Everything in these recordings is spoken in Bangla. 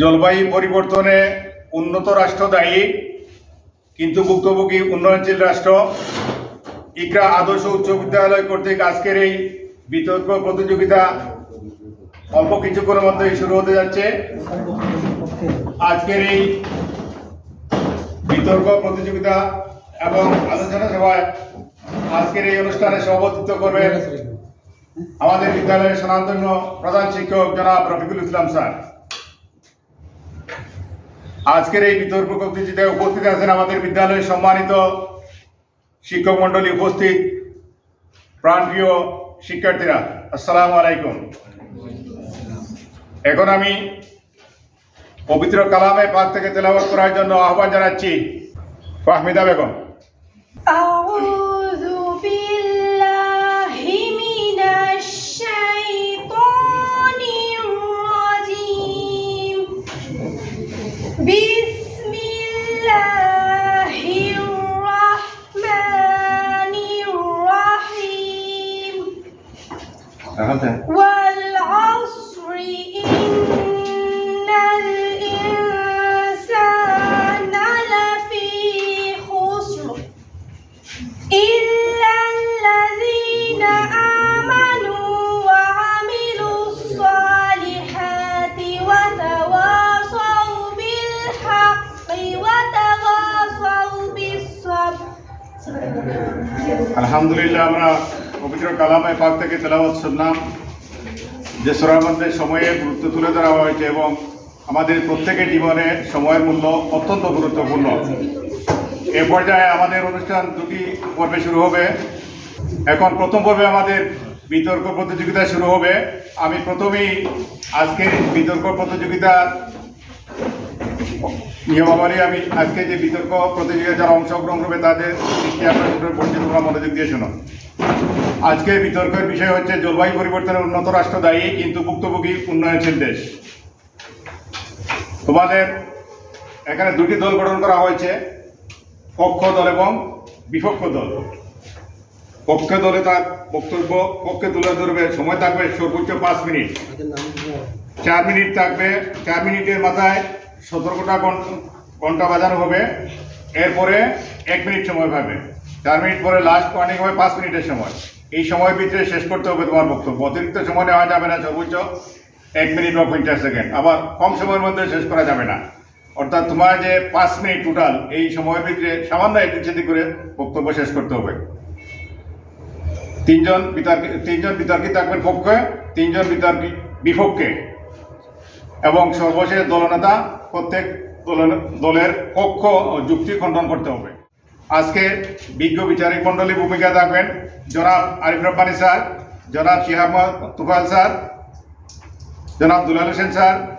জলবায়ু পরিবর্তনে উন্নত রাষ্ট্র দায়ী, কিন্তু ভুক্তভোগী উন্নয়নশীল রাষ্ট্র। ইকরা আদর্শ উচ্চ বিদ্যালয় কর্তৃক আজকের এই বিতর্ক প্রতিযোগিতা অল্প কিছুক্ষণের মধ্যেই শুরু হতে যাচ্ছে। আজকের এই বিতর্ক প্রতিযোগিতা এবং আলোচনা সভায় আজকের এই অনুষ্ঠানে সভাপতিত্ব করবেন আমাদের বিদ্যালয়ের স্বনামধন্য প্রধান শিক্ষক জনাব রফিকুল ইসলাম স্যার। আজকের এই বিতর্ক প্রতিযোগিতায় উপস্থিত আছেন আমাদের বিদ্যালয়ের সম্মানিত শিক্ষক মণ্ডলী উপস্থিত প্রাণপ্রিয় শিক্ষার্থীরা। আসসালামু আলাইকুম। এখন আমি পবিত্র কালামে পাক থেকে তেলাওয়াত করার জন্য আহ্বান জানাচ্ছি ফাহমিদা বেগম। والعصر إن الإنسان لفي خسر إلا الذين آمنوا وعملوا الصالحات وتواصوا بالحق وتواصوا بالصبر. الحمد لله পবিত্র কালামে পাক থেকে তেলাওয়াত শুনলাম যে সোরার মধ্যে সময়ের গুরুত্ব তুলে ধরা হয়েছে এবং আমাদের প্রত্যেকের জীবনে সময়ের মূল্য অত্যন্ত গুরুত্বপূর্ণ। এ পর্যায়ে আমাদের অনুষ্ঠান দুটি পর্বে শুরু হবে। এখন প্রথম পর্বে আমাদের বিতর্ক প্রতিযোগিতা শুরু হবে। আমি প্রথমেই আজকের বিতর্ক প্রতিযোগিতার নিয়মাবলী আমি আজকে যে বিতর্ক প্রতিযোগিতা যারা অংশগ্রহণ করবে তাদের দৃষ্টি আপনার পড়ছে তোমরা মনোযোগ দিয়ে শোনো আজকের বিতর্কের বিষয় হচ্ছে জলবায়ু পরিবর্তনের উন্নত রাষ্ট্র দায়ী কিন্তু ভুক্তভোগী উন্নয়নশীল দেশ। তোমাদের এখানে দুটি দল গঠন করা হয়েছে পক্ষ দল এবং বিপক্ষ দল। পক্ষ দলে তার বক্তব্য পক্ষে তুলে ধরবে সময় থাকবে সর্বোচ্চ পাঁচ মিনিট। চার মিনিট থাকবে চার মিনিটের মাথায় সতর্কটা ঘন- ঘণ্টা বাজানো হবে। এরপরে এক মিনিট সময় পাবে। চার মিনিট পরে লাস্ট ওয়ার্নিং হবে, পাঁচ মিনিটের সময়। এই সময়ের ভিতরে শেষ করতে হবে তোমার বক্তব্য। অতিরিক্ত সময় নেওয়া যাবে না, সর্বোচ্চ এক মিনিট বা পঞ্চাশ সেকেন্ড। আবার কম সময়ের মধ্যে শেষ করা যাবে না। অর্থাৎ তোমার যে পাঁচ মিনিট টোটাল এই সময়ের ভিতরে সামান্য একদিক সেদিক করে বক্তব্য শেষ করতে হবে। তিনজন বিতর্কি, তিনজন বিতর্কিত থাকবেন পক্ষে, তিনজন বিতর্কী, বিপক্ষে। এবং সর্বশেষ দলনেতা প্রত্যেক দলের- দলের পক্ষ যুক্তি খণ্ডন করতে হবে। আজকে বিজ্ঞ বিচারিক মণ্ডলী ভূমিকা থাকবেন জনাব আরিফ রব্বানি স্যার, জনাব শিহাব তুফাল স্যার, জনাব দুলাল হোসেন স্যার।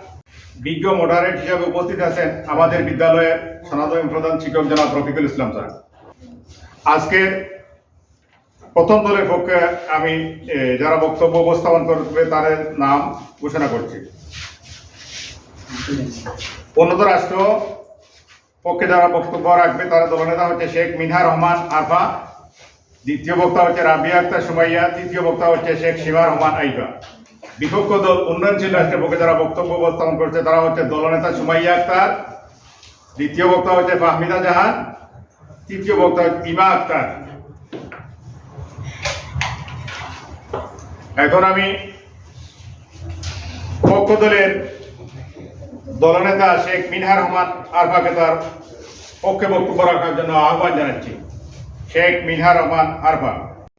বিজ্ঞ মডারেট হিসাবে উপস্থিত আছেন আমাদের বিদ্যালয়ের সনাতন প্রধান শিক্ষক জনাব রফিকুল ইসলাম স্যার। আজকে প্রথম দলের পক্ষে আমি যারা বক্তব্য উপস্থাপন করবে তাদের নাম ঘোষণা করছি। উন্নত রাষ্ট্র পক্ষে যারা বক্তব্য রাখবে তারা দলনেতা হচ্ছে শেখ মিনহা রহমান আরফা। দ্বিতীয় বক্তা হচ্ছে রাবিয়া আক্তার সুমাইয়া, তৃতীয় বক্তা হচ্ছে শেখ সীমা রহমান আইবা। বিপক্ষ দল উন্নয়নশীল রাষ্ট্রের পক্ষে যারা বক্তব্য উপস্থাপন করছে তারা হচ্ছে দলনেতা সুমাইয়া আক্তার। দ্বিতীয় বক্তা হচ্ছে ফাহমিদা জাহান, তৃতীয় বক্তা ইমা আক্তার। এখন আমি পক্ষ দলের দলনেতা শেখ মিনহা রহমান আরফাকে তার পক্ষে বক্তব্য রাখার জন্য আহ্বান জানাচ্ছি। শেখ মিনহা রহমান, আরফা।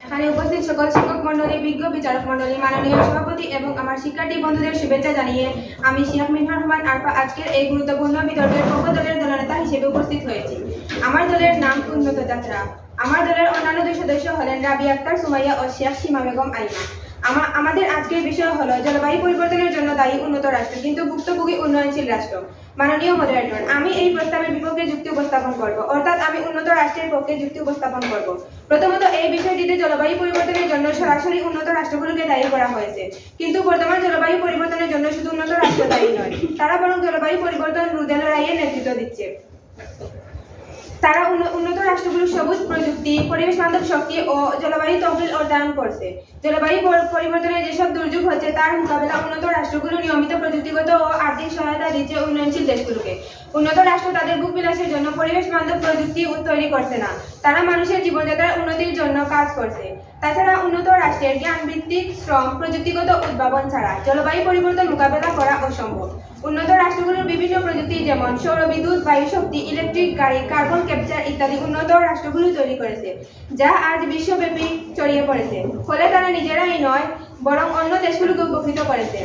এখানে উপস্থিত সকল শিক্ষক মন্ডলী বিজ্ঞ বিচারক মন্ডলী মাননীয় সভাপতি এবং আমার শিক্ষার্থী বন্ধুদের শুভেচ্ছা জানিয়ে আমি শিয়াক মিনহার রহমান, আরফা আজকের এই গুরুত্বপূর্ণ বিতর্কের পক্ষ দলের দলনেতা হিসেবে উপস্থিত হয়েছি। আমার দলের নাম উন্নত যাত্রা। আমার দলের অন্যান্য দুই সদস্য হলেন রাবি আক্তার, সুমাইয়া ও শিয়াক সীমা বেগম আইমা। আমাদের আজকের বিষয় হলো জলবায়ু পরিবর্তনের জন্য দায়ী উন্নত রাষ্ট্র, কিন্তু ভুক্তভোগী উন্নয়নশীল রাষ্ট্র। মাননীয় মডারেটর, আমি এই প্রস্তাবের বিপক্ষে যুক্তি উপস্থাপন করব। অর্থাৎ আমি উন্নত রাষ্ট্রের পক্ষে যুক্তি উপস্থাপন করব। প্রথমত, এই বিষয়টিতে জলবায়ু পরিবর্তনের জন্য সরাসরি উন্নত রাষ্ট্রগুলোকে দায়ী করা হয়েছে। কিন্তু বর্তমান জলবায়ু পরিবর্তনের জন্য শুধু উন্নত রাষ্ট্র দায়ী নয়, তারা বরং জলবায়ু পরিবর্তন রোধে লড়াইয়ের নেতৃত্ব দিচ্ছে। তারা উন্ন- উন্নত রাষ্ট্রগুলো সবুজ প্রযুক্তি, পরিবেশ বান্ধব শক্তি ও জলবায়ু তহবিল অর্ধায়ন করছে। জলবায়ু পরিবর্তনের যেসব দুর্যোগ হচ্ছে, তার মোকাবেলা উন্নত রাষ্ট্রগুলো নিয়মিত প্রযুক্তিগত ও আর্থিক সহায়তা দিচ্ছে উন্নয়নশীল দেশগুলোকে। উন্নত রাষ্ট্র তাদের ভূ বিলাসের জন্য পরিবেশ বান্ধব প্রযুক্তি তৈরি করছে না। তারা মানুষের জীবনযাত্রার উন্নতির জন্য কাজ করছে। তাছাড়া উন্নত রাষ্ট্রের জ্ঞান ভিত্তিক শ্রম, প্রযুক্তিগত উদ্ভাবন ছাড়া জলবায়ু পরিবর্তন মোকাবেলা করা অসম্ভব। উন্নত রাষ্ট্রগুলোর বিভিন্ন প্রযুক্তি যেমন সৌরবিদ্যুৎ বায়ু শক্তি ইলেকট্রিক গাড়ি, কার্বন ক্যাপচার ইত্যাদি উন্নত রাষ্ট্রগুলো তৈরি করেছে, যা আজ বিশ্বব্যাপী ছড়িয়ে পড়েছে। ফলে তারা নিজেরাই নয়, বরং অন্য দেশগুলোকে উপকৃত করেছে।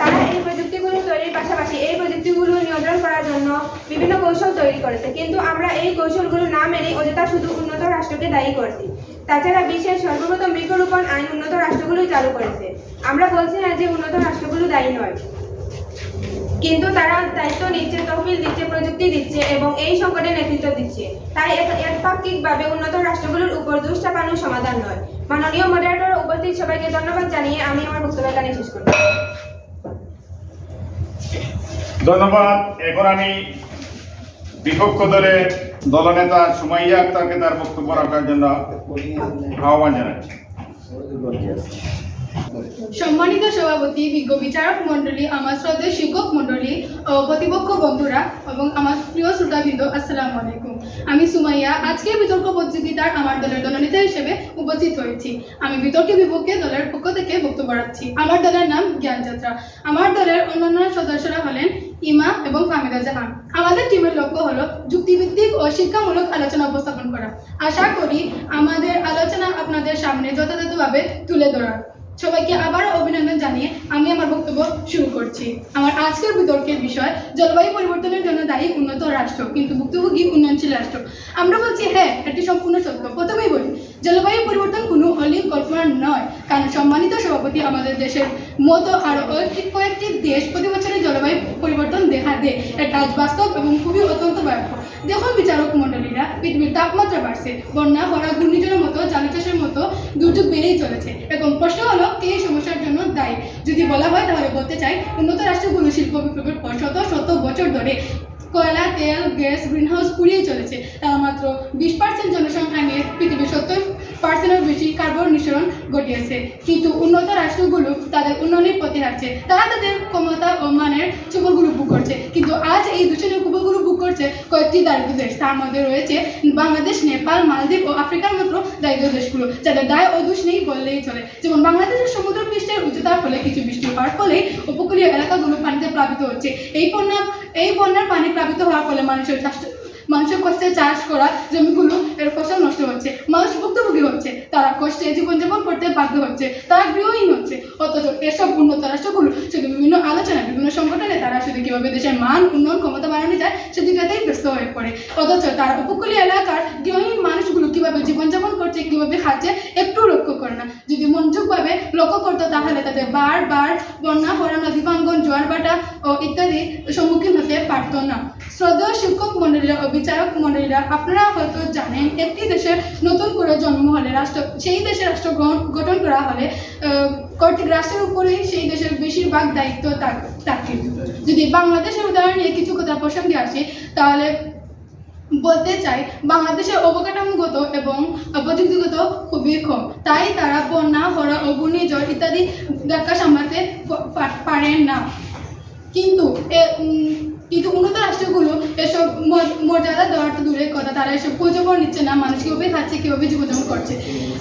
তারা এই প্রযুক্তিগুলো তৈরির পাশাপাশি এই প্রযুক্তিগুলো নিয়ন্ত্রণ করার জন্য বিভিন্ন কৌশল তৈরি করেছে, কিন্তু আমরা এই কৌশলগুলো না মেনে অযথা শুধু উন্নত রাষ্ট্রকে দায়ী করছি। তাছাড়া বিশ্বের সর্বপ্রথম বৃক্ষরোপণ আইন উন্নত রাষ্ট্রগুলোই চালু করেছে। আমরা বলছি না যে উন্নত রাষ্ট্রগুলো দায়ী নয়। কিন্তু তারা দায়িত্ব নিচ্ছে, তহবিল দিচ্ছে, প্রযুক্তি দিচ্ছে এবং এই সংকটে নেতৃত্ব দিচ্ছে। তাই একপাক্ষিকভাবে উন্নত রাষ্ট্রগুলোর উপর দোষ সমাধান নয়। মাননীয় মডারেটর উপস্থিত সবাইকে ধন্যবাদ জানিয়ে আমি আমার বক্তব্য এখানে শেষ করব ধন্যবাদ। এখন আমি বিপক্ষ দলের দলনেতা সুমাইয়া আক্তারকে তার বক্তব্য রাখার জন্য আহ্বান জানাচ্ছি। সম্মানিত সভাপতি, বিজ্ঞ বিচারক মণ্ডলী, আমার শ্রদ্ধেয় শিক্ষক মণ্ডলী ও প্রতিপক্ষ বন্ধুরা এবং আমার প্রিয় শ্রোতাবৃন্দ, আসসালামু আলাইকুম। আমি সুমাইয়া, আজকের বিতর্ক প্রতিযোগিতার আমার দলের দলনেতা হিসেবে উপস্থিত হয়েছি। আমি বিতর্কের বিপক্ষে দলের পক্ষ থেকে বক্তব্য রাখছি। আমার দলের নাম জ্ঞানযাত্রা আমার দলের অন্যান্য সদস্যরা হলেন ইমা এবং ফাহমিদা জাহান। আমাদের টিমের লক্ষ্য হলো যুক্তিভিত্তিক ও শিক্ষামূলক আলোচনা উপস্থাপন করা। আশা করি আমাদের আলোচনা আপনাদের সামনে যথাযথভাবে তুলে ধরা। সবাইকে আবারও অভিনন্দন জানিয়ে আমি আমার বক্তব্য শুরু করছি। আমার আজকের বিতর্কের বিষয়, জলবায়ু পরিবর্তনের জন্য দায়ী উন্নত রাষ্ট্র, কিন্তু ভুক্তভোগী উন্নয়নশীল রাষ্ট্র। আমরা বলছি হ্যাঁ এটি সম্পূর্ণ সত্য। প্রথমেই বলি, জলবায়ু পরিবর্তন কোনো অলিক কল্পনা নয়, কারণ সম্মানিত সভাপতি আমাদের দেশের মতো আরও কয়েকটি- দেশ প্রতি বছরে জলবায়ু পরিবর্তন দেখা দেয়। এটা আজ বাস্তব এবং খুবই অত্যন্ত ভয়াবহ দেখুন, বিচারক মণ্ডলীরা, পৃথিবীর তাপমাত্রা বাড়ছে, বন্যা খরা ঘূর্ণিঝড়ের মতো, জালি চাষের মতো দুর্যোগ বেড়েই চলেছে। এখন প্রশ্ন হলো কে এই সমস্যার জন্য দায়ী। যদি বলা হয়, তাহলে বলতে চাই, উন্নত রাষ্ট্রগুলো শিল্প বিপ্লবের পর শত শত বছর ধরে কয়লা, তেল, গ্যাস, গ্রিনহাউস পুড়িয়ে চলেছে। তারা মাত্র বিশ পার্সেন্ট জনসংখ্যা নিয়ে পৃথিবীর সত্তর পার্সেন্টের বেশি কার্বন নিঃসরণ ঘটিয়েছে। কিন্তু উন্নত রাষ্ট্রগুলো তাদের উন্নয়নের পথে হাঁটছে তারা তাদের ক্ষমতা ও মানের চুপগুলো বুক করছে। কিন্তু আজ এই দূষণের কুপগুলো বুক করছে কয়েকটি দারিদ্র দেশ। তার মধ্যে রয়েছে বাংলাদেশ, নেপাল, মালদ্বীপ ও আফ্রিকার মতো দারিদ্র দেশগুলো, যাদের দায় ও দোষ নেই বললেই চলে। যেমন বাংলাদেশের সমুদ্র পৃষ্ঠের উচ্চতার ফলে কিছু বৃষ্টি হওয়ার ফলে উপকূলীয় এলাকাগুলো পানিতে প্লাবিত হচ্ছে। এই বন্যা, এই বন্যার পানি প্লাবিত হওয়ার ফলে মানুষের চাষ মানুষের কষ্টে চাষ করা জমিগুলো এর ফসল নষ্ট হচ্ছে, মানুষ ভুক্তভোগী হচ্ছে, তারা কষ্টে জীবনযাপন করতে বাধ্য হচ্ছে, তারা গৃহহীন হচ্ছে। অথচ এসব উন্নত রাষ্ট্রগুলো শুধু বিভিন্ন আলোচনা বিভিন্ন সংগঠনে তারা শুধু কীভাবে দেশের মান, উন্নয়ন ক্ষমতা বাড়ানো যায় সেদিকেতেই ব্যস্ত হয়ে পড়ে। অথচ তারা উপকূলীয় এলাকার গৃহহীন মানুষগুলো কীভাবে জীবনযাপন করছে, কীভাবে খাচ্ছে, একটু লক্ষ্য করে না। যদি মনোযোগভাবে লক্ষ্য করতো তাহলে তাদের বারবার বন্যা খরা নদী ভাঙ্গন, জোয়ার ভাটা ও ইত্যাদি সম্মুখীন হতে পারতো না। শ্রদ্ধেয় শিক্ষক মণ্ডলীরা ও বিচারক মণ্ডলীরা আপনারা হয়তো জানেন একটি দেশে নতুন করে জন্ম হলে রাষ্ট্র, সেই দেশে রাষ্ট্র গঠন করা হলে কর্তৃক রাষ্ট্রের উপরেই সেই দেশের বেশিরভাগ দায়িত্ব থাকে। যদি বাংলাদেশের উদাহরণ নিয়ে কিছু কথা প্রসঙ্গে আসে, তাহলে বলতে চাই, বাংলাদেশের অবকাঠামোগত এবং প্রযুক্তিগত খুবই কম। তাই তারা বন্যা খরা ও ঘূর্ণিঝড় ইত্যাদি ধাক্কা সামলাতে পারেন না। কিন্তু কিন্তু উন্নত রাষ্ট্রগুলো এসব মর্যাদা দেওয়ার তো দূরের কথা। তারা এসব খোঁজখবর নিচ্ছে না, মানুষ কীভাবে খাচ্ছে, কীভাবে জীবনযাপন করছে।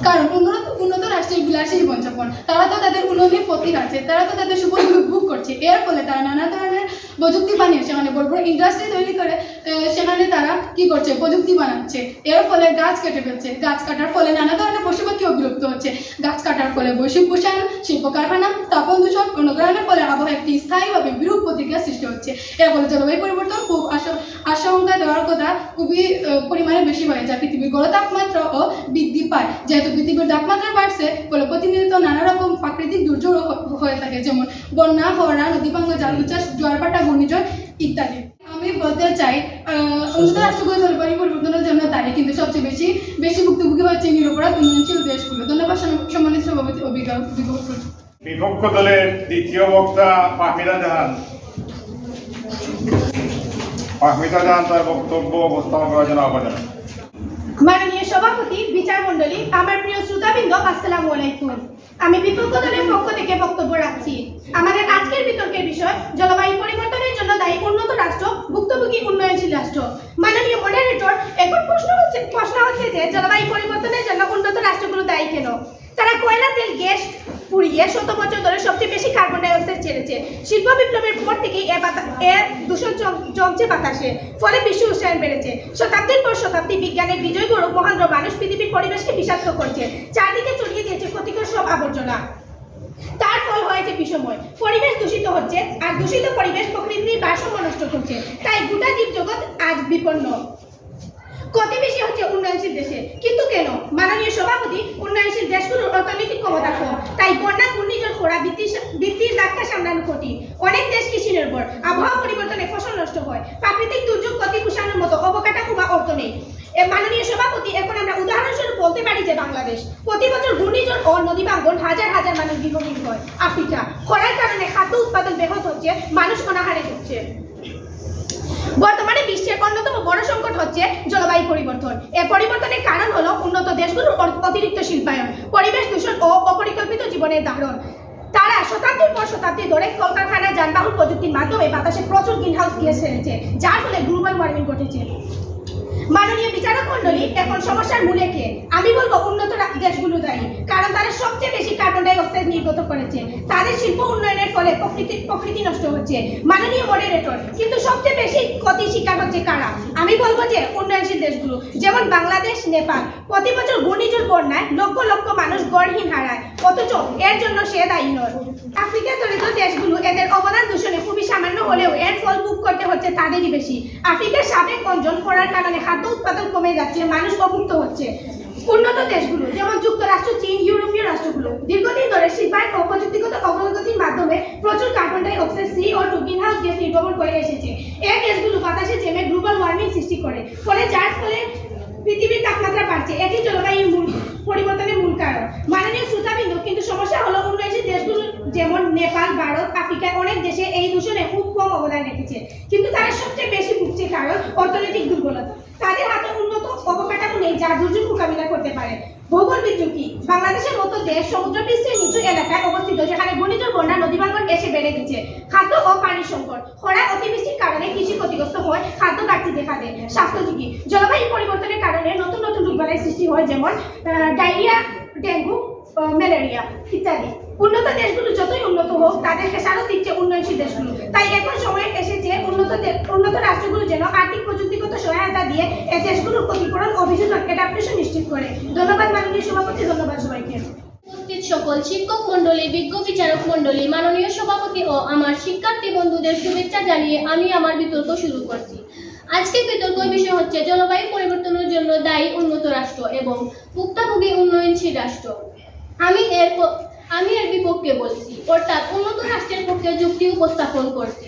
কারণ উন্নত উন্নত রাষ্ট্রের বিলাসী জীবনযাপন। তারা তো তাদের উন্নতির প্রতীক আছে, তারা তো তাদের সুফলগুলো ভোগ করছে। এর ফলে তারা নানা ধরনের প্রযুক্তি বানিয়ে সেখানে বড় বড় ইন্ডাস্ট্রি তৈরি করে সেখানে তারা কি করছে? প্রযুক্তি বানাচ্ছে। এর ফলে গাছ কেটে ফেলছে। গাছ কাটার ফলে নানা ধরনের পশু পাখিও বিলুপ্ত হচ্ছে। গাছ কাটার ফলে বৈশ্বিক উষ্ণায়ন শিল্প কারখানা তাপন দূষণ অনুগ্রহণের ফলে আবহাওয়া একটি স্থায়ীভাবে বিরূপ প্রতিক্রিয়া সৃষ্টি হচ্ছে। এর ফলে জলবায়ু পরিবর্তন খুব আশ- আশঙ্কা কথা খুবই পরিমাণে বেশি হয়ে যায় পৃথিবীর গড় তাপমাত্রা ও বৃদ্ধি পায়। যেহেতু পৃথিবীর তাপমাত্রা বাড়ছে ফলে প্রতিনিয়ত নানা রকম প্রাকৃতিক দুর্যোগ হয়ে থাকে যেমন বন্যা খরা নদী ভাঙ্গ জাল চাষ জোয়ার ভাটা ঘূর্ণিঝড় ইত্যাদি। আমি বলতে চাই আহ, রাষ্ট্রগুলো জলবায়ু পরিবর্তনের জন্য দায়ী কিন্তু সবচেয়ে বেশি বেশি ভুক্তভোগী হচ্ছে নিরপরাধ উন্নয়নশীল দেশগুলো। ধন্যবাদ সম্মানিত সভাপতি অভিজ্ঞ বিপক্ষ দলের দ্বিতীয় বক্তা পাহমিদা জাহান। মাননীয় সভাপতি বিচার মণ্ডলী আমার প্রিয় শ্রোতাবৃন্দ, আসসালামু আলাইকুম। আমি বিপক্ষ দলের পক্ষ থেকে বক্তব্য রাখছি। আমাদের আজকের বিতর্কের বিষয়, জলবায়ু পরিবর্তনের জন্য দায়ী উন্নত রাষ্ট্র, ভুক্তভোগী উন্নয়নশীল রাষ্ট্র। মাননীয় মডারেটর এখন প্রশ্ন হচ্ছে প্রশ্ন হচ্ছে যে, জলবায়ু পরিবর্তনের জন্য উন্নত রাষ্ট্রগুলো দায়ী কেন? তারা কয়লা, তেল, গ্যাস পুড়িয়ে শত বছর ধরে সবচেয়ে বেশি কার্বন ডাই অক্সাইড ছেড়েছে। শিল্প বিপ্লবের পর থেকেই এ দূষণ জমছে বাতাসে। ফলে বিশ্ব উষ্ণায়ন বেড়েছে। শতাব্দীর পর শতাব্দী বিজ্ঞানের বিজয় গৌরব মহেন্দ্র মানুষ পৃথিবীর পরিবেশকে বিষাক্ত করছে। চারদিকে ছড়িয়ে দিয়েছে ক্ষতিকর সব আবর্জনা। তার ফল হয়েছে বিষময়। পরিবেশ দূষিত হচ্ছে, আর দূষিত পরিবেশ প্রকৃতির ভারসাম্য নষ্ট করছে। তাই গোটা জীবজগৎ আজ বিপন্ন। ক্ষতি বেশি হচ্ছে উন্নয়নশীল দেশে। কিন্তু কেন? মাননীয় সভাপতি, উন্নয়নশীল দেশগুলোর অর্থনৈতিক ক্ষমতা কম। তাই বন্যা ঘূর্ণিঝড়, খরা, বৃত্তির ধাক্কা সামলানো কঠিন। অনেক দেশ কৃষি নির্ভর আবহাওয়া পরিবর্তনে ফসল নষ্ট হয়। প্রাকৃতিক দুর্যোগ ক্ষতি পোষানোর মতো অবকাঠামো বা অর্থ নেই। মাননীয় সভাপতি, এখন আমরা উদাহরণস্বরূপ বলতে পারি যে বাংলাদেশ। প্রতি বছর ঘূর্ণিঝড় ও নদী ভাঙ্গন হাজার হাজার মানুষ গৃহহীন হয়। আফ্রিকা। খরার কারণে খাদ্য উৎপাদন ব্যাহত হচ্ছে, মানুষ অনাহারে হচ্ছে বর্তমানে বিশ্বের অন্যতম বড় সংকট হচ্ছে জলবায়ু পরিবর্তন। এ পরিবর্তনের কারণ হলো উন্নত দেশগুলোর অতিরিক্ত শিল্পায়ন, পরিবেশ দূষণ ও অপরিকল্পিত জীবনের ধারণ তারা শতাব্দীর পর শতাব্দী ধরে কলকারখানা, যানবাহন প্রযুক্তির মাধ্যমে বাতাসে প্রচুর গ্রিন হাউস গ্যাস ছেড়েছে যার ফলে গ্লোবাল ওয়ার্মিং ঘটেছে। মাননীয় বিচারক মন্ডলী এখন সমস্যার মূলে কে? আমি বলব উন্নত দেশগুলো দায়ী, কারণ তারা সবচেয়ে বেশি কার্বন ডাই অক্সাইড নির্গত করেছে। তাদের শিল্প উন্নয়নের ফলে প্রকৃতি প্রকৃতি নষ্ট হচ্ছে, মাননীয় মডারেটর কিন্তু সবচেয়ে বেশি ক্ষতি শিকার হচ্ছে কারা? আমি বলব যে উন্নয়নশীল দেশগুলো, যেমন বাংলাদেশ, নেপাল, প্রতি বছর ঘূর্ণিঝড় বন্যায় লক্ষ লক্ষ মানুষ গড়হীন হারায়। অথচ এর জন্য সে দায়ী নয়। আফ্রিকা দরিদ্র দেশগুলো এদের অবদান দূষণে খুবই সামান্য হলেও এর ফল ভোগ করতে হচ্ছে তাদেরই বেশি। আফ্রিকার সাবেক অঞ্চল করার কারণে খাদ্য উৎপাদন কমে যাচ্ছে, মানুষ অভুক্ত হচ্ছে। উন্নত দেশগুলো, যেমন যুক্তরাষ্ট্র, চীন, ইউরোপীয় রাষ্ট্রগুলো, দীর্ঘদিন ধরে শিল্পায়ন ও প্রযুক্তিগত অগ্রগতির মাধ্যমে প্রচুর carbon dioxide, C O two greenhouse gas নির্গমন করে এসেছে। এই গ্যাসগুলো বাতাসে জমে গ্লোবাল ওয়ার্মিং সৃষ্টি করে, ফলে যার ফলে পৃথিবীর তাপমাত্রা বাড়ছে। এটি জলবায়ুর মূল পরিবর্তনের মূল কারণ। মাননীয় শ্রোতাবিন্দু, কিন্তু সমস্যা হলো উন্নয়নশীল দেশগুলো, যেমন নেপাল, ভারত আফ্রিকার অনেক দেশে এই দূষণে খুব কম অবদান রেখেছে। কিন্তু তারা সবচেয়ে বেশি ভুগছে কারণ অর্থনৈতিক দুর্বলতা। তাদের হাতে উন্নত অবকাঠামো নেই যা দুর্যোগ মোকাবিলা করতে পারে। ভৌগোল বিদ্যুৎ বাংলাদেশের মতো দেশ সমুদ্রপৃষ্ঠের নিচু এলাকায় অবস্থিত যেখানে ঘূর্ণিঝড় বন্যা এসে বেড়ে গেছে খাদ্য ও পানির সংকট। খরা অতিবৃষ্টির কারণে কৃষি ক্ষতিগ্রস্ত হয় খাদ্য ঘাটতি দেখা দেয়। স্বাস্থ্য ঝুঁকি জলবায়ু পরিবর্তনের কারণে নতুন নতুন রোগবালাই সৃষ্টি হয়, যেমন ডায়রিয়া, ডেঙ্গু ম্যালেরিয়া ইত্যাদি। উন্নত দেশগুলো যতই উন্নত হোক, তাদের খেসারত দিচ্ছে উন্নয়নশীল দেশগুলো। তাই এখন সময় এসেছে উন্নত উন্নত রাষ্ট্রগুলো যেন আর্থিক প্রযুক্তিগত সহায়তা দিয়ে এই দেশগুলোর ক্ষতিপূরণ অভিযোজন অ্যাডাপ্টেশন নিশ্চিত করে। ধন্যবাদ মাননীয় সভাপতি, ধন্যবাদ সবাইকে। উপস্থিত সকল শিক্ষক মণ্ডলী বিজ্ঞ বিচারক মণ্ডলী, মাননীয় সভাপতি ও আমার শিক্ষার্থী বন্ধুদের শুভেচ্ছা জানিয়ে আমি আমার বিতর্ক শুরু করছি। আজকের বিতর্ক বিষয় হচ্ছে জলবায়ু পরিবর্তনের জন্য দায়ী উন্নত রাষ্ট্র এবং ভুক্তভোগী উন্নয়নশীল রাষ্ট্র। আমি এর আমি এর বিপক্ষে বলছি, অর্থাৎ উন্নত রাষ্ট্রের পক্ষে যুক্তি উপস্থাপন করছি।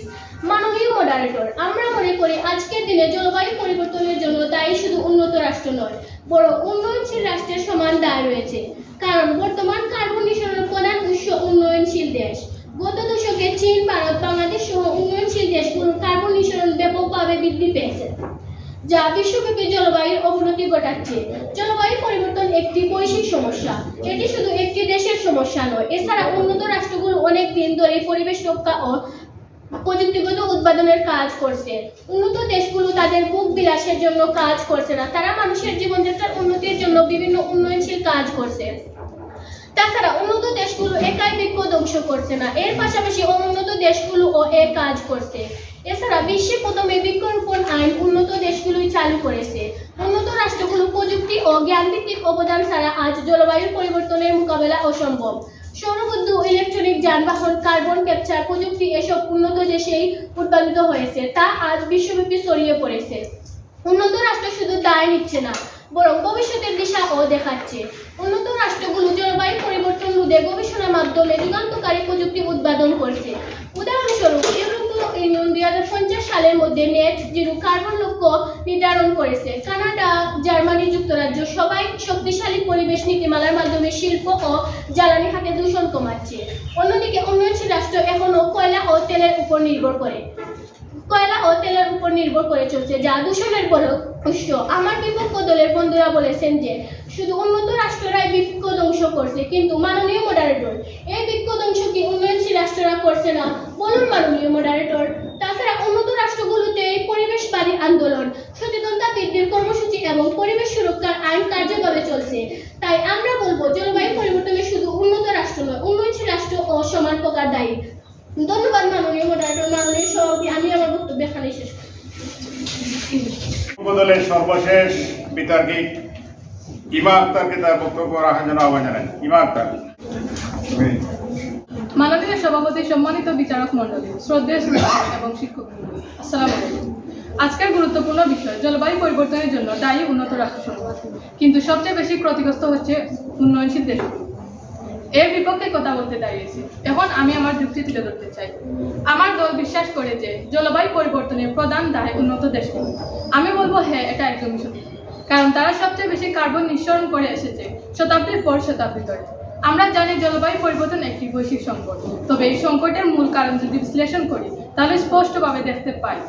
মাননীয় মডারেটর আমরা মনে করি আজকের দিনে জলবায়ু পরিবর্তনের জন্য দায়ী শুধু উন্নত রাষ্ট্র নয় বড় উন্নয়নশীল রাষ্ট্রের সমান দায় রয়েছে। কারণ বর্তমান কার্বন নিঃসরণের প্রধান উৎস উন্নয়নশীল দেশ। গত দশকে চীন, ভারত, বাংলাদেশ সহ উন্নয়নশীল দেশগুলোর কার্বন নিঃসরণ ব্যাপকভাবে বৃদ্ধি পেয়েছে, যা বিশ্বব্যাপী জলবায়ুর অবনতি ঘটাচ্ছে। জলবায়ু পরিবর্তন একটি বৈশ্বিক সমস্যা। এটি শুধু একটি দেশের সমস্যা নয়, এছাড়া উন্নত রাষ্ট্রগুলো অনেক দিন ধরে পরিবেশ রক্ষা ও প্রযুক্তিগত উৎপাদনের কাজ করছে। উন্নত দেশগুলো তাদের বুক বিলাসের জন্য কাজ করছে না। তারা মানুষের জীবনযাত্রার উন্নতির জন্য বিভিন্ন উন্নয়নশীল কাজ করছে। তাছাড়া উন্নত দেশগুলো একাই বৃক্ষ ধ্বংস করছে না। এর পাশাপাশি অনুন্নত দেশগুলো ও এ কাজ করছে। এছাড়া বিশ্বে প্রথমে বৃক্ষরোপণ আইন উন্নত দেশগুলোই চালু করেছে। উন্নত রাষ্ট্রগুলো প্রযুক্তি ও জ্ঞানভিত্তিক অবদান ছাড়া আজ জলবায়ুর পরিবর্তনের মোকাবেলা অসম্ভব। সৌরবুদ্ধ ইলেকট্রনিক যানবাহন কার্বন ক্যাপচার প্রযুক্তি এসব উন্নত দেশেই উৎপাদিত হয়েছে, তা আজ বিশ্বব্যাপী ছড়িয়ে পড়েছে। উন্নত রাষ্ট্র শুধু দায় নিচ্ছে না, বরং ভবিষ্যতের দিশাও দেখাচ্ছে। উন্নত রাষ্ট্রগুলো জলবায়ু পরিবর্তন রোধে গবেষণার মাধ্যমে যুগান্তকারী প্রযুক্তি উৎপাদন করছে। উদাহরণস্বরূপ ইউনিয়ন দুই সালের মধ্যে নেট জিরো কার্বন লক্ষ্য নির্ধারণ করেছে। কানাডা, জার্মানি যুক্তরাজ্য সবাই শক্তিশালী পরিবেশ নীতিমালার মাধ্যমে শিল্প ও জ্বালানি খাতে দূষণ কমাচ্ছে। অন্যদিকে উন্নয়নশীল রাষ্ট্র এখনও কয়লা ও তেলের উপর নির্ভর করে। কয়লা ও তেলের উপর নির্ভর করে চলছে, যা দূষণের বড় উৎস। আমার বিপক্ষ দলের বন্ধুরা বলেছেন যে, শুধু উন্নত রাষ্ট্ররাই বৃক্ষ ধ্বংস করছে, কিন্তু মাননীয় মডারেটর এই বৃক্ষ ধ্বংস কি উন্নয়নশীল রাষ্ট্ররা করছে না? বলুন মাননীয় মডারেটর তাছাড়া উন্নত রাষ্ট্রগুলোতে এই পরিবেশবাদী আন্দোলন, সচেতনতা বৃদ্ধির কর্মসূচি এবং পরিবেশ সুরক্ষার আইন কার্যকরে চলছে। তাই আমরা বলব, জলবায়ু পরিবর্তনে শুধু উন্নত রাষ্ট্র নয়, উন্নয়নশীল রাষ্ট্র ও সমান প্রকার দায়ী। ধন্যবাদ মাননীয় মডারেটর মাননীয় সভাপতি আমি আমার বক্তব্য এখানেই শেষ করছি পক্ষ দলের সর্বশেষ বিতর্কিক ইমা আক্তারকে তার বক্তব্য রাখার জন্য আহ্বান জানাই। ইমা আক্তার মাননীয় সভাপতি সম্মানিত বিচারক মণ্ডলী শ্রদ্ধেয় শিক্ষক এবং শিক্ষক আসসালামু আলাইকুম। আজকের গুরুত্বপূর্ণ বিষয় জলবায়ু পরিবর্তনের জন্য দায়ী উন্নত রাষ্ট্রসমূহ। কিন্তু সবচেয়ে বেশি ক্ষতিগ্রস্ত হচ্ছে উন্নয়নশীল দেশগুলো। এর বিপক্ষে কথা বলতে দাঁড়িয়েছি। এখন আমি আমার যুক্তি তুলে ধরতে চাই। আমার দল বিশ্বাস করে যে জলবায়ু পরিবর্তনের প্রধান দায় উন্নত দেশগুলো আমি বলব হ্যাঁ এটা একদমই সত্যি কারণ তারা সবচেয়ে বেশি কার্বন নিঃসরণ করে এসেছে শতাব্দীর পর শতাব্দী ধরে। আমরা জানি জলবায়ু পরিবর্তন একটি বৈশ্বিক সংকট। তবে এই সংকটের মূল কারণ যদি বিশ্লেষণ করি, তাহলে স্পষ্টভাবে দেখতে পাই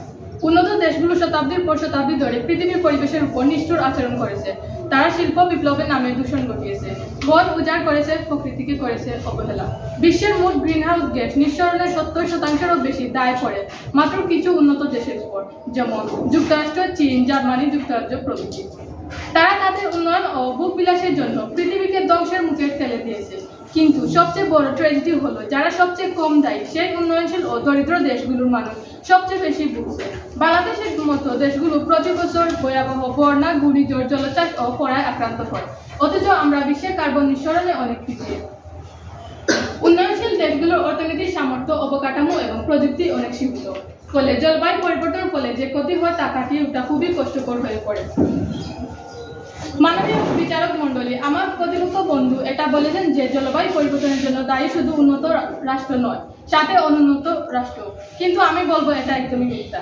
উন্নত দেশগুলো শতাব্দীর পর শতাব্দী ধরে পৃথিবীর পরিবেশের উপর নিষ্ঠুর আচরণ করেছে। তারা শিল্প বিপ্লবের নামে দূষণ ঘটিয়েছে। বন উজাড় করেছে, প্রকৃতিকে করেছে অবহেলা। বিশ্বের মোট গ্রিনহাউস গ্যাস নিঃসরণের সত্তর শতাংশেরও বেশি দায় পড়ে মাত্র কিছু উন্নত দেশের উপর, যেমন যুক্তরাষ্ট্র, চীন, জার্মানি যুক্তরাজ্য প্রভৃতি। তারা তাদের উন্নয়ন ও ভোগ বিলাসের জন্য পৃথিবীকে ধ্বংসের মুখে ঠেলে দিয়েছে। কিন্তু সবচেয়ে বড় ট্র্যাজেডি হলো, যারা সবচেয়ে কম দায়ী সেই উন্নয়নশীল ও দরিদ্র দেশগুলোর মানুষ, সবচেয়ে বেশি ভুগছে বাংলাদেশের মতো দেশগুলো প্রতি বছর ভয়াবহ বন্যা ঘূর্ণিঝড় জলোচ্ছ্বাস ও খরায় আক্রান্ত হয়। অথচ আমরা বিশ্বের কার্বন নিঃসরণে অনেক পিছিয়ে। উন্নয়নশীল দেশগুলোর অর্থনৈতিক সামর্থ্য, অবকাঠামো এবং প্রযুক্তি অনেক সীমিত। ফলে জলবায়ু পরিবর্তন ফলে যে ক্ষতি হয় তা কাটিয়ে ওঠা খুবই কষ্টকর হয়ে পড়ে। মাননীয় বিচারক মণ্ডলী, আমার প্রতিপক্ষ বন্ধু এটা বলেছেন যে জলবায়ু পরিবর্তনের জন্য দায়ী শুধু উন্নত রাষ্ট্র নয়, সাথে অনুন্নত রাষ্ট্র। কিন্তু আমি বলব এটা একদমই মিথ্যা।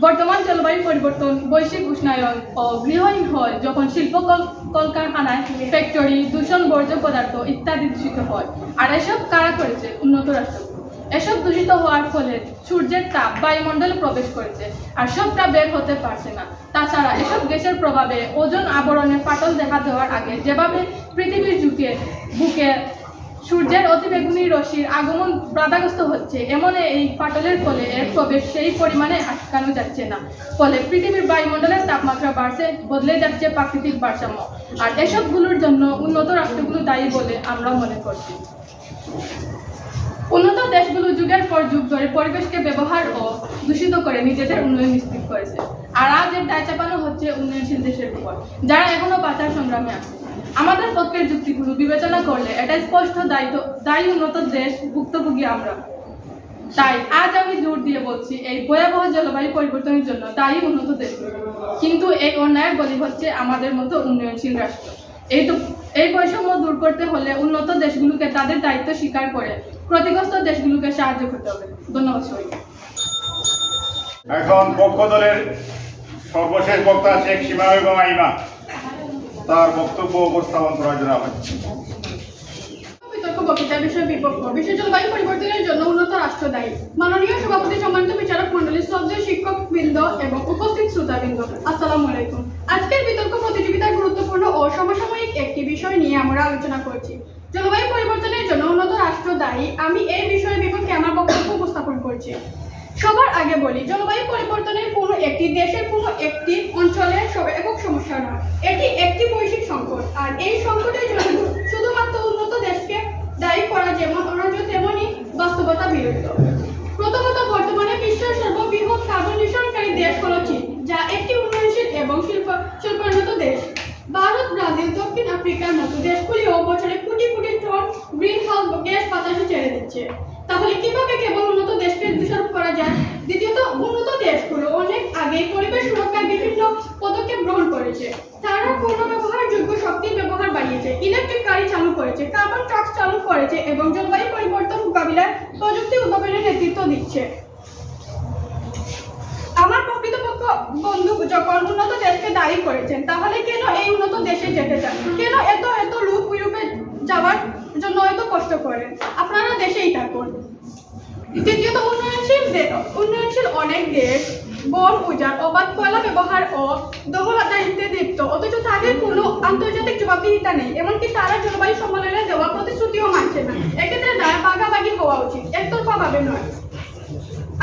বর্তমান জলবায়ু পরিবর্তন, বৈশ্বিক উষ্ণায়ন ও গৃহহীন হয় যখন শিল্প কল- কলকারখানায় ফ্যাক্টরি দূষণ বর্জ্য পদার্থ ইত্যাদি দূষিত হয়। আর এসব কারা করেছে? উন্নত রাষ্ট্র। এসব দূষিত হওয়ার ফলে সূর্যের তাপ বায়ুমণ্ডলে প্রবেশ করেছে আর সবটা বের হতে পারছে না। তাছাড়া এসব গ্যাসের প্রভাবে ওজন আবরণে ফাটল দেখা দেওয়ার আগে যেভাবে পৃথিবীর যুগে বুকে সূর্যের অতিবেগুনি রশ্মির আগমন বাধাগ্রস্ত হচ্ছে, এমন এই ফাটলের ফলে এর প্রবেশ সেই পরিমাণে আটকানো যাচ্ছে না। ফলে পৃথিবীর বায়ুমণ্ডলের তাপমাত্রা বাড়ছে, বদলে যাচ্ছে প্রাকৃতিক ভারসাম্য। আর এসবগুলোর জন্য উন্নত রাষ্ট্রগুলো দায়ী বলে আমরা মনে করছি। উন্নত দেশগুলো যুগের পর যুগ ধরে পরিবেশকে ব্যবহার ও দূষিত করে নিজেদের উন্নয়ন নিশ্চিত করেছে। আর আজ এর দায় চাপানো হচ্ছে উন্নয়নশীল দেশের উপর, যারা এখনও বাঁচার সংগ্রামে আছে। আমাদের পক্ষের যুক্তিগুলো বিবেচনা করলে এটা স্পষ্ট দায়িত্ব, দায়ী উন্নত দেশ ভুক্তভোগী আমরা। তাই আজ আমি জোর দিয়ে বলছি, এই ভয়াবহ জলবায়ু পরিবর্তনের জন্য দায়ী উন্নত দেশগুলো। কিন্তু এই অন্যায়ের বলি হচ্ছে আমাদের মতো উন্নয়নশীল রাষ্ট্র। এই তো, এই বৈষম্য দূর করতে হলে উন্নত দেশগুলোকে তাদের দায়িত্ব স্বীকার করে ক্ষতিগ্রস্ত দেশগুলোকে সাহায্য করতে হবে। ধন্যবাদ সবাইকে। এখন পক্ষ দলের সর্বশেষ বক্তা শেখ সীমা বেগম আইমা তার বক্তব্য উপস্থাপন করার জন্য আহ্বান বিতর্ক বক্তৃতা বিপক্ষ বিশ্ব জলবায়ু পরিবর্তনের জন্য উন্নত রাষ্ট্র দায়ী। মাননীয় সভাপতি সম্মানিত বিচারক মন্ডলী শ্রদ্ধেয় শিক্ষক বৃন্দ এবং উপস্থিত শ্রোতাবৃন্দ আসসালামু আলাইকুম। আজকের বিতর্ক প্রতিযোগিতার গুরুত্বপূর্ণ ও সমসাময়িক একটি বিষয় নিয়ে আমরা আলোচনা করছি। জলবায়ু পরিবর্তনের জন্য উন্নত রাষ্ট্র দায়ী আমি এই বিষয়ের বিপক্ষে আমার বক্তব্য উপস্থাপন করছি। সবার আগে বলি, জলবায়ু পরিবর্তনের কোনো একটি দেশের কোনো একটি অঞ্চলের একক সমস্যা নয়। এটি একটি বৈশ্বিক সংকট, আর এই সংকটের জন্য শুধুমাত্র উন্নত দেশকে দায়ী করা যেমন অনার্য তেমনই বাস্তবতা বিরুদ্ধ প্রথমত, বর্তমানে বিশ্বের সর্ববৃহৎ কার্বন নিঃসরণকারী দেশ হল চীন, যা একটি উন্নয়নশীল এবং শিল্প শিল্পান্বিত দেশ। ভারত, ব্রাজিল, দক্ষিণ আফ্রিকার মতো দেশগুলিও বছরে crore crore ton green house gas বাতাসে ছেড়ে দিচ্ছে। তাহলে কীভাবে কেবল উন্নত দেশকে দোষারোপ করা যায়? দ্বিতীয়ত, উন্নত দেশগুলো অনেক আগে পরিবেশ সুরক্ষার বিভিন্ন পদক্ষেপ গ্রহণ করেছে। তারা পুনর্ব্যবহারযোগ্য শক্তির ব্যবহার বাড়িয়েছে ইলেকট্রিক গাড়ি চালু করেছে কার্বন ট্রাক চালু করেছে এবং জলবায়ু পরিবর্তন মোকাবিলায় প্রযুক্তি উদ্ভাবনের নেতৃত্ব দিচ্ছে। বন্ধু যখন উন্নত দেশকে দায়ী করেছেন, তাহলে কেন এই উন্নত দেশে যেতে চান? কেন এত এত লোক ইউরোপে যাওয়ার জন্য এত কষ্ট করেন? আপনারা দেশেই থাকুন। দ্বিতীয়ত, উন্নয়নশীল উন্নয়নশীল অনেক দেশ, বন উজাড় অবাধ কয়লা ব্যবহার ও দখল আদায়িত্বে লিপ্ত অথচ তাদের কোনো আন্তর্জাতিক জবাবদিহিতা নেই, এমনকি তারা জলবায়ু সম্মেলনে দেওয়া প্রতিশ্রুতিও মানছে না। এক্ষেত্রে ভাগাভাগি হওয়া উচিত। একতরফা ভাবে নয়।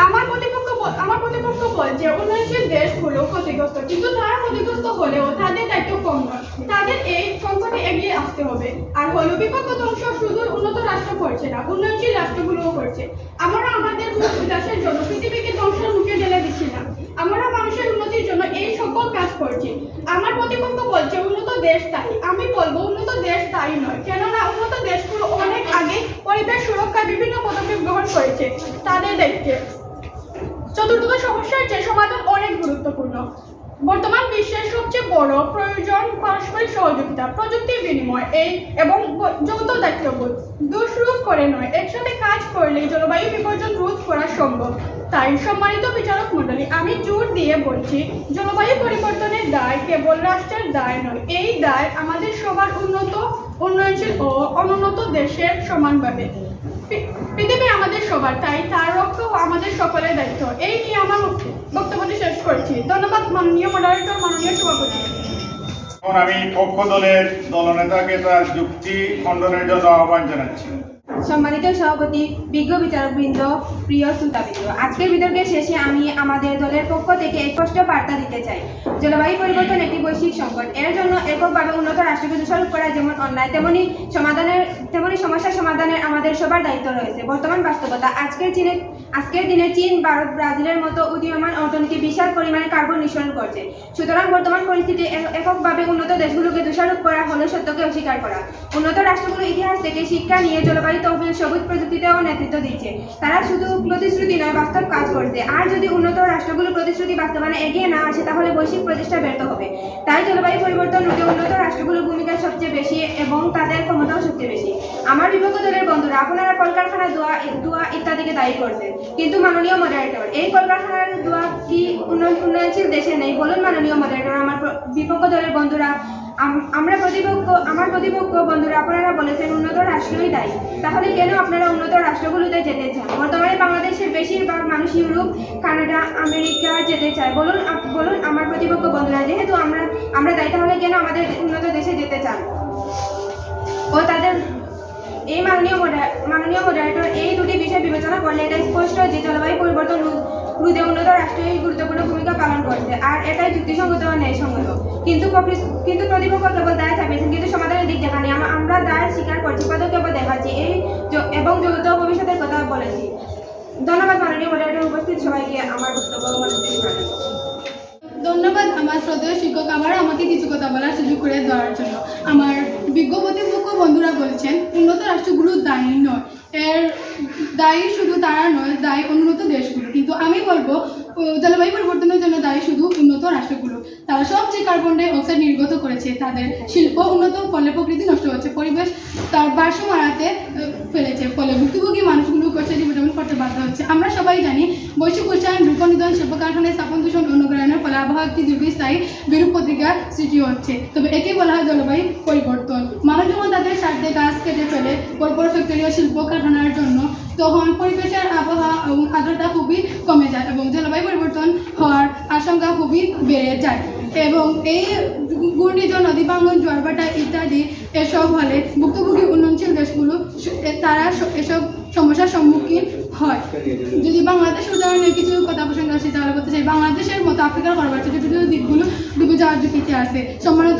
আমার প্রতিপক্ষ আমার প্রতিপক্ষ বলছে উন্নয়নশীল দেশগুলো ক্ষতিগ্রস্ত, কিন্তু তারা ক্ষতিগ্রস্ত হলেও তাদের দায়িত্ব কম নয়। তাদের এই সংকটে এগিয়ে আসতে হবে। আর হলো বিপক্ষ ধ্বংস শুধু উন্নত রাষ্ট্র করছে না, উন্নয়নশীল রাষ্ট্রগুলোও করছে। আমরা আমাদের বিকাশের জন্য পৃথিবীকে ধ্বংসের মুখে ঢেলে দিচ্ছি না। আমরা মানুষের উন্নতির জন্য এই সকল কাজ করছি। আমার প্রতিপক্ষ বলছে উন্নত দেশ তাই। আমি বলব উন্নত দেশ তাই নয়। কেননা উন্নত দেশগুলো অনেক আগে পরিবেশ সুরক্ষায় বিভিন্ন পদক্ষেপ গ্রহণ করেছে। তাদের দায়িত্বে। চতুর্থ সমস্যার যে সমাধান অনেক গুরুত্বপূর্ণ। বর্তমান বিশ্বের সবচেয়ে বড় প্রয়োজন পারস্পরিক সহযোগিতা, প্রযুক্তির বিনিময়, এই এবং যৌথ দায়িত্ববোধ। দুষ্রোধ করে নয়, একসাথে কাজ করলে জলবায়ু বিপর্যয় রোধ করা সম্ভব। তাই সম্মানিত বিচারক মণ্ডলী, আমি জোর দিয়ে বলছি, জলবায়ু পরিবর্তনের দায় কেবল রাষ্ট্রের দায় নয়, এই দায় আমাদের সবার উন্নত, উন্নয়নশীল ও অনুন্নত দেশের সমানভাবে। পৃথিবী আমাদের সবার, তাই তার রক্ষাও আমাদের সকলের দায়িত্ব। এই নিয়ে আমার বক্তব্যটি শেষ করছি। ধন্যবাদ, মাননীয় মডারেটর মাননীয় সভাপতি। আমি পক্ষ দলের দলনেতাকে তার যুক্তি খণ্ডনের জন্য আহ্বান জানাচ্ছি। সম্মানিত সভাপতি, বিজ্ঞ বিচারকবৃন্দ, প্রিয় শ্রোতাবৃন্দ, আজকের বিতর্কের শেষে আমি আমাদের দলের পক্ষ থেকে স্পষ্ট বার্তা দিতে চাই। জলবায়ু পরিবর্তন একটি বৈশ্বিক সংকট। এর জন্য এককভাবে উন্নত রাষ্ট্রকে দোষারোপ করা যেমন অন্যায়, তেমনি সমাধানের, তেমনি সমস্যা সমাধানের আমাদের সবার দায়িত্ব রয়েছে। বর্তমান বাস্তবতা, আজকের চীনে, আজকের দিনে চীন, ভারত, ব্রাজিলের মতো উদীয়মান অর্থনীতি বিশাল পরিমাণে কার্বন নিঃসরণ করছে। সুতরাং বর্তমান পরিস্থিতি এক- এককভাবে উন্নত দেশগুলোকে দোষারোপ করা হলো সত্যকে অস্বীকার করা। উন্নত রাষ্ট্রগুলো ইতিহাস থেকে শিক্ষা নিয়ে জলবায়ু তহবিল সবুজ প্রযুক্তিতেও নেতৃত্ব দিচ্ছে। তারা শুধু প্রতিশ্রুতি নয়, বাস্তব কাজ করছে। আর যদি উন্নত রাষ্ট্রগুলো প্রতিশ্রুতি বাস্তবায়নে এগিয়ে না আসে, তাহলে বৈশ্বিক প্রচেষ্টা ব্যর্থ হবে। তাই জলবায়ু পরিবর্তন রোধে উন্নত রাষ্ট্রগুলোর ভূমিকা সবচেয়ে বেশি এবং তাদের ক্ষমতাও সবচেয়ে বেশি। আমার বিপক্ষ দলের বন্ধুরা, আপনারা কলকারখানা দোয়া দোয়া ইত্যাদিকে দায়ী করছেন। কিন্তু মাননীয় মডারেটর এই কলকারখানার দোয়া কি উন্নয়ন উন্নয়নশীল দেশে নেই? বলুন মাননীয় মডারেটর আমার বিপক্ষ দলের বন্ধুরা। আমরা প্রতিপক্ষ, আমার প্রতিপক্ষ বন্ধুরা, আপনারা বলেছেন উন্নত রাষ্ট্রই দায়ী। তাহলে কেন আপনারা উন্নত রাষ্ট্রগুলোতে যেতে চান? বর্তমানে বাংলাদেশের বেশিরভাগ মানুষ ইউরোপ, কানাডা, আমেরিকা যেতে চায়। বলুন বলুন আমার প্রতিপক্ষ বন্ধুরা, যেহেতু আমরা আমরা দায়ী, তাহলে কেন আমাদের উন্নত দেশে যেতে চান? ও তাদের, এই মাননীয় মাননীয় মডারেটর এই দুটি বিষয় বিবেচনা করলে এটা স্পষ্ট যে জলবায়ু পরিবর্তন রোধে উন্নত রাষ্ট্রই গুরুত্বপূর্ণ ভূমিকা পালন করছে। আর এটাই যুক্তিসঙ্গত ও ন্যায়সঙ্গত? কিন্তু কিন্তু প্রতিপক্ষ কেবল দায় চাপিয়েছেন, কিন্তু সমাধানের দিক দেখানি আম- আমরা দায় স্বীকার করছি পদক্ষেপ দেখাচ্ছি। এই এবং যৌথ ভবিষ্যতের কথা বলেছি। ধন্যবাদ মাননীয় মডারেটর উপস্থিত সবাইকে। আমার বক্তব্য। ধন্যবাদ আমার শ্রদ্ধেয় শিক্ষক। আবার আমাকে কিছু কথা বলার সুযোগ করে দেওয়ার জন্য। আমার বিজ্ঞ প্রতিপক্ষ বন্ধুরা বলছেন, উন্নত রাষ্ট্রগুলো দায়ী নয়। এর দায়ী শুধু তারা নয়, দায়ী উন্নত দেশগুলো। কিন্তু আমি বলব জলবায়ু পরিবর্তনের জন্য দায়ী শুধু উন্নত রাষ্ট্রগুলো। তারা সব যে কার্বন ডাই অক্সাইড নির্গত করেছে, তাদের শিল্প উন্নত, ফলে প্রকৃতি নষ্ট হচ্ছে, পরিবেশ তার ভারসাম্য মারাতে ফেলেছে, ফলে ভুক্তভোগী মানুষগুলো করছে জীবনযাপন করতে বাধ্য হচ্ছে। আমরা সবাই জানি, বৈশ্বিক উচ্চায়ন রূপ নিধন শিল্প কারখানায় স্থাপন দূষণ অনুগ্রহণের ফলে আবহাওয়া একটি দীর্ঘস্থায়ী বিরূপ পত্রিকা সৃষ্টি হচ্ছে। তবে একে বলা হয় জলবায়ু পরিবর্তন। মানুষ যখন তাদের স্বার্থে গাছ কেটে ফেলে বড় বড় ফ্যাক্টরি ও শিল্প কারখানার জন্য, তখন পরিবেশের আবহাওয়া এবং আর্দ্রতা খুবই কমে যায় এবং জলবায়ু পরিবর্তন হওয়ার আশঙ্কা খুবই বেড়ে যায়। এবং এই ঘূর্ণিঝড়, নদী ভাঙন জোয়ারভাটা ইত্যাদি এসব হলে ভুক্তভোগী উন্নয়নশীল দেশগুলো তারা এসব সমস্যার সম্মুখীন হয়। যদি বাংলাদেশ উদাহরণের কিছু কথা প্রসঙ্গে আসে, তাহলে বলতে চাই বাংলাদেশের মতো আফ্রিকার করবার ছোটো দ্বীপগুলো ডুবে যাওয়ার ঝুঁকিতে আছে। সম্মানিত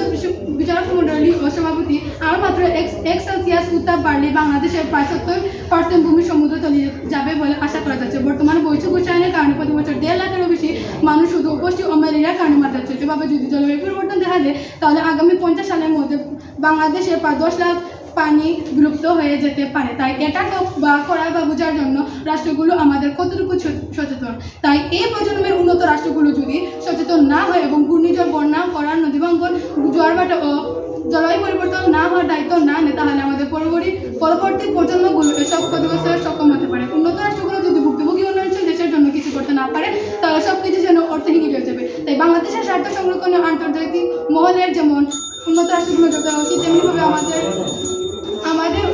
বিচারক মণ্ডলী ও সভাপতি আর মাত্র এক্স এক সেলসিয়াস উত্তাপ বাড়লে বাংলাদেশের প্রায় সত্তর পার্সেন্ট ভূমি সমুদ্র তলিয়ে যাবে বলে আশা করা যাচ্ছে। বর্তমান বৈশ্বিক উচ্চায়নের কারণে প্রতি বছর দেড় লাখেরও বেশি মানুষ শুধু উপষ্টি ও ম্যালেরিয়ার কারণে মারা যাচ্ছে। যেভাবে যদি জলবায়ু পরিবর্তন দেখা যায় তাহলে আগামী পঞ্চাশ সালের মধ্যে বাংলাদেশের প্রায় দশ লাখ পানি বিলুপ্ত হয়ে যেতে পারে। তাই এটা বা করা রাষ্ট্রগুলো আমাদের কতটুকু সচেতন? তাই এই প্রজন্মের উন্নত রাষ্ট্রগুলো যদি সচেতন না হয় এবং ঘূর্ণিঝড় বন্যা করার নদীভাঙ্গন জোয়ারভাটা ও জলবায়ু পরিবর্তন না হওয়ার দায়িত্ব না নেয়, তাহলে আমাদের পরবর্তী পরবর্তী প্রজন্মগুলো এসব ক্ষতিগ্রস্ত সক্ষম হতে পারে। উন্নত রাষ্ট্রগুলো যদি ভুক্তভোগী উন্নয়নশীল দেশের জন্য কিছু করতে না পারে, তাহলে সব কিছু যেন অর্থহীন হয়ে যাবে। তাই বাংলাদেশের স্বার্থ সংরক্ষণে আন্তর্জাতিক মহলের যেমন উন্নত রাষ্ট্রগুলো যত উচিত তেমনিভাবে আমাদের আমাদের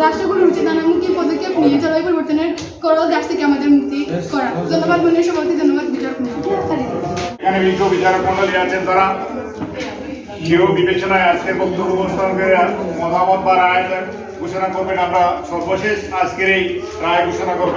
রাষ্ট্রগুলোর উচিত নানামুখী পদক্ষেপ নিয়ে জলবায়ু পরিবর্তনের করল গাছ থেকে আমাদের মুক্তি করা। ধন্যবাদ মনে সভাপতি ধন্যবাদ, বিচারক এখানে বিজ্ঞ বিচারক মন্ডলী আছেন তারা। কেউ বিবেচনায় আজকে বক্তব্য উপস্থাপন করে মতামত বা রায় ঘোষণা করবেন আমরা সর্বশেষ আজকের এই রায় ঘোষণা করব।